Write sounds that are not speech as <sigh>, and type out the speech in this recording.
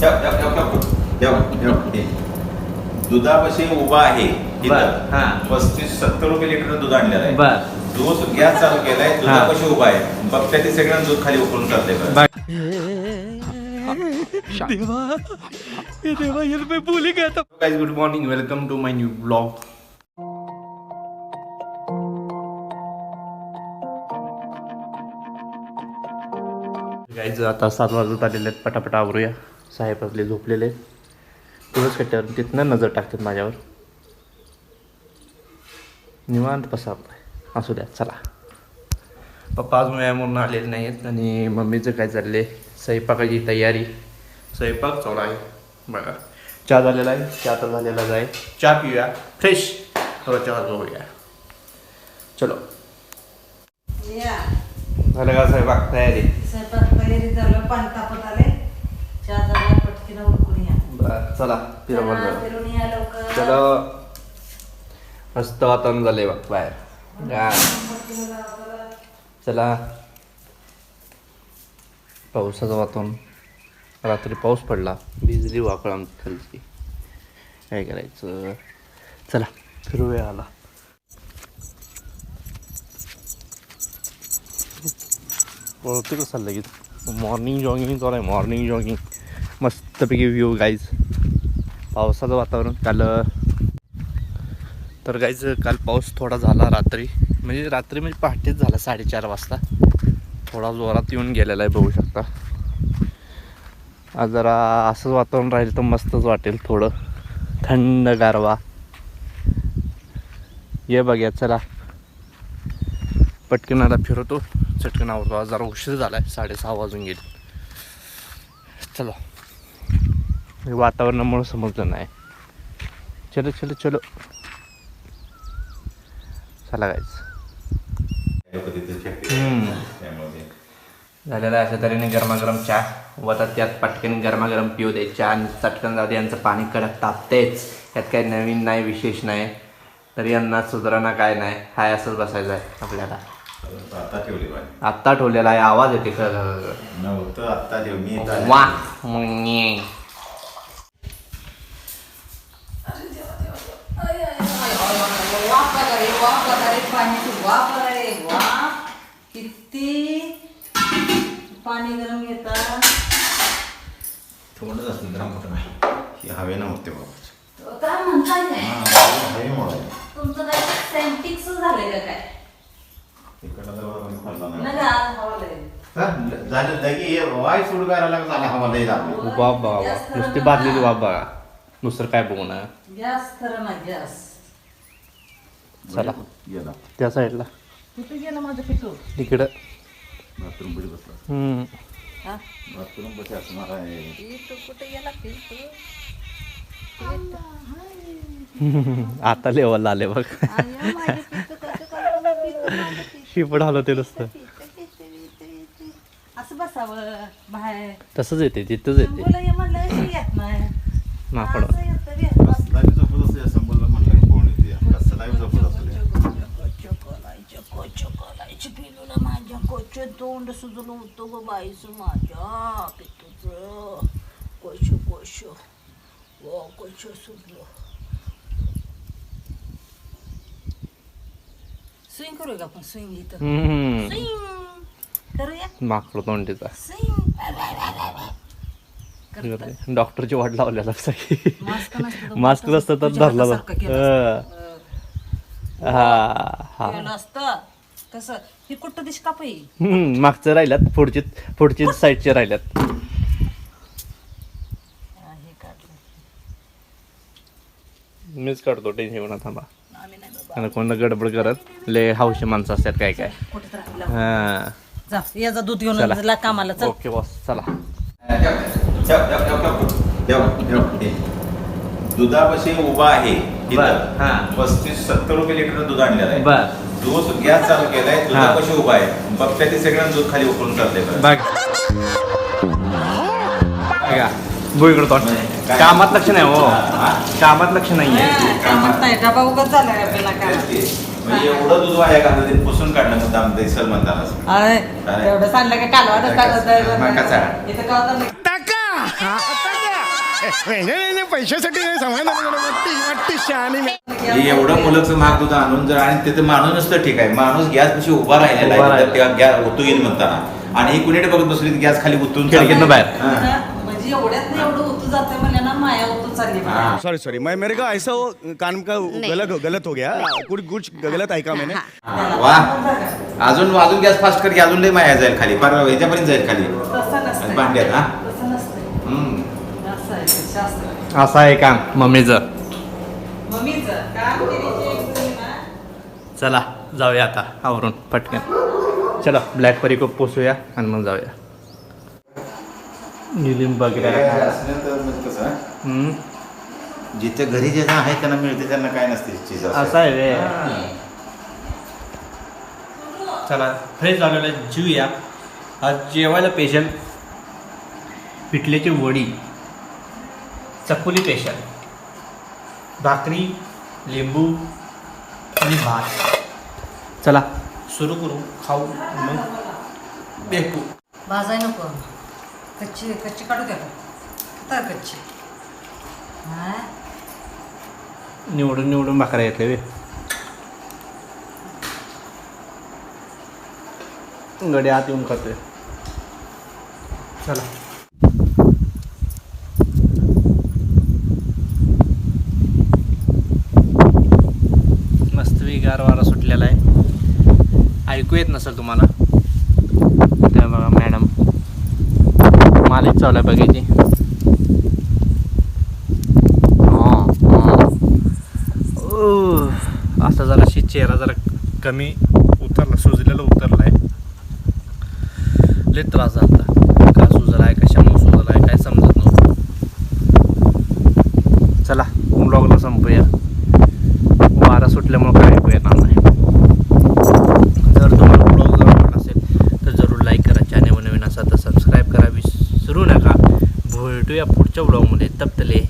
ठेव, ठेव, ठेव, ठेव. ठेव, ठेव, हे. दुधापाशी उभा आहे. बर, हा. पस्तीस सत्तर रुपये लिटर दूध आणलेलं आहे. बर. दूध गॅस चालू केलाय दुधापाशी उभा आहे. बघते ते सगळं दूध खाली उकळून चाललंय बरं. guys good morning. Welcome to my new vlog. Guys आता सात वाजत आलेले आहेत. पटापट आवरूया. साहेब असले झोपलेले आहेत. तुळस कट्ट्यावर तिथनं नजर टाकतात माझ्यावर. निवांत बसा असू द्या चला. पप्पा अजून व्यायामवरून आलेले नाहीत आणि मम्मीचं काय चालले स्वयंपाकाची तयारी. स्वयंपाक चालू आहे. बघा. चहा झालेला आहे. चहा तर झालेलाच आहे. चहा पिऊया. फ्रेश थोडा चहा जाऊया चलो. झालं का स्वयंपाक? तयारी? स्वयंपाक तयारी झालं. पाणी तापत आले. चहा झाला पटकीनं उरकून या. बरं चला फिरा चला, बंद फिरून या लवकर. चलो. मस्त वातावरण झालंय बघ बाहेर. बरं. चला. पावसाचं वातावरण. रात्री पाऊस पडला. भिजली वाकळ आमची. खालची काय करायचं? चला फिरूया आला पळते कसं लगेच मॉर्निंग जॉगिंग चालू आहे मॉर्निंग जॉगिंग मस्तपैकी व्ह्यू गाईज पावसाचं वातावरण काल तर गाईज काल पाऊस थोडा झाला रात्री. म्हणजे रात्री म्हणजे पहाटेच झाला साडेचार वाजता. थोडा जोरात येऊन गेलेला आहे बघू शकता. आज जरा असंच वातावरण राहील तर मस्तच वाटेल थोडं. थंड गारवा. ये बघ्या चला. पटकन फिरवतो चटकन आवडतो आज जरा उशीर झाला आहे साडेसहा वाजून गेले. चला. हे वातावरणामुळे समजलं नाही. चलो चलो चलो. चला गायचं झालेला अशा तऱ्हेने गरमागरम चहा. व आता त्यात पटकन गरमागरम पिऊ दे. चहा आणि चटकन जाऊ दे. यांचं पाणी कडक तापतेच. यात काही नवीन नाही विशेष नाही. तरी यांना सुधारणा काय नाही. हाय असंच बसायचं आहे आपल्याला. आत्ता ठेवलेला आहे. आवाज येते खरं खरं, खरं. नव्हतं आता ठेव. मी इथं आले. वा मुन्ये. बघा रे, बघा रे, पाण्याची बघा रे, वाफ. किती पाणी गरम घेतात थोडंच असतं जरा मोठं नाही. ही हवेनं होते बाबा. काय म्हणताय काय? हा. तुमचं काय सेंटिक्स झालंय का काय? बघा. नुसती बादलेली बघा. काय बघू ना. गॅस खरं ना गॅस. चला. गेला त्या साईडला. कुठे गेलं माझं पिठू. इकडं. बाथरूममध्ये बसला. हम्म. हा? बाथरूममध्ये असणार आहे. पिठू कुठे गेला पिठू? आता लेवल आले बघ. माझे कसं करतो माझं <laughs> शिपड आलं ते नुसतं. पिठू. असं बसावं बाहेर. तसंच येते तिथंच येते. शंभूला ये म्हणलं अशी येत नाही. माकड असं येतं बे. कसला बी झोपत असू या संबोधला म्हणलं की कोण येते कसला बी झोपत असू द्या. चकोलायचं, कोचकोलायचं, पिलूला माझ्या कोच तोंड सुजलं होतं ग बाईच माझ्या पितूच कोच कोच व कोच सुजलं. स्विंग करूया आपण? स्विंग इथं. स्विंग. करूया? माकड तोंडीचा. स्विंग. डॉक्टरची वाट लावलेला सगळी मास्क नसतं तर धरला असतं. हा. हा असतं. हे कुठं दिश कापाई हम्म, मागचं राहिल्यात पुढची पुढची साईडचे राहिल्यात. हे काढलं. मीच काढतो टेन्शन म्हणा थांबा. आम्ही नाही बाबा. आणि कोण गडबड करत ले हौशी माणसं असतात काय काय. कुठे तर हा. जा याचा दूध घेऊन चला. जा कामाला चल. ओके बॉस चला. ठेव, ठेव, ठेव, ठेव, ठेव. ठेव, ठेव, हे. दुधापाशी उभा आहे. इथं. हा. पस्तीस सत्तर रुपये लिटर दूध आणलेलं आहे. बर. दूध गॅस चालू केलाय दुधापाशी उभा आहे. बघते ते सगळं दूध खाली उकळून. बघ. बघा तोंड. काय? कामात लक्ष नाही हो? कामात लक्ष नाहीये. हा, काय म्हणताय डबा आपल्याला काय की. म्हणजे एवढं दूध वाया घालतं ते पुसून काढलं मुद्दाम दिसल म्हणताना अय, काय? तेवढं सांगलं का कालवा नाही नाही नाही पैशासाठी नाही समाधान वाटते वाटते शहाणी मी हे एवढं मुलगचं महाग दूध आणून जर आणि तिथे माणूस नसतं ठीक आहे माणूस गॅस कशी उभा राहिलेला उभा आहे राहिला. त्या गॅस ओतू येईल म्हणताना आणि ही कुणीकडे बघत बसली गॅस खाली उतरून खिडकीतनं बाहेर. हा. म्हणजे एवढ्यात नाही एवढं उतू जाते म्हणजे ना माया उतू चालली बघा. हा. सॉरी सॉरी मैं मेरे का ऐसा वो कान का गलत गलत हो गया कुछ कुछ गलत ऐका मैंने हा, वा अजून अजून गॅस फास्ट कर की अजून लय माया जाईल खाली फार ह्याच्यापर्यंत जाईल खाली तसं नसतंय. भांड्यात, हा? तसं नसतंय. हम्म. असं आहे काम मम्मीचं चला जाऊया आता आवरून पटकन चला ब्लॅक परी खूप पोसूया आणि मग जाऊया हम्म, जिथे घरी जे आहे त्यांना मिळते त्यांना काय नसते चीज असं आहे रे चला फ्रेश झालेलं जीवया आज जेवायला स्पेशल पिठल्याची वडी चकुली स्पेशल भाकरी लिंबू आणि भात. चला. सुरू करू खाऊ मग भेटू. भाजाय नको. कच्ची कच्ची काढू द्या तर कच्ची. हा? निवडून निवडून भाकऱ्या घेतल्या वे गडी आत येऊन खातोय. चला मस्त गार वारा सुटलेला आहे. ऐकू येत नसेल तुम्हाला? त्या बघा मॅडम. मालिक चावला बघायची ओह, असा जराशी चेहरा जरा कमी उतरला सुजलेला उतरला आहे लय त्रास झाला का सुजला आहे कशामुळे सुजला आहे काय समजत नव्हतं. चला ब्लॉगला संपूया. वारा सुटल्यामुळं काय ऐकू येणार नाही जर तुम्हाला ब्लॉग आवडला असेल तर जरूर लाईक करा. चॅनल नवीन असा तर सबस्क्राईब करा. विसरू नका. भेटूया पुढच्या ब्लॉगमध्ये तबतले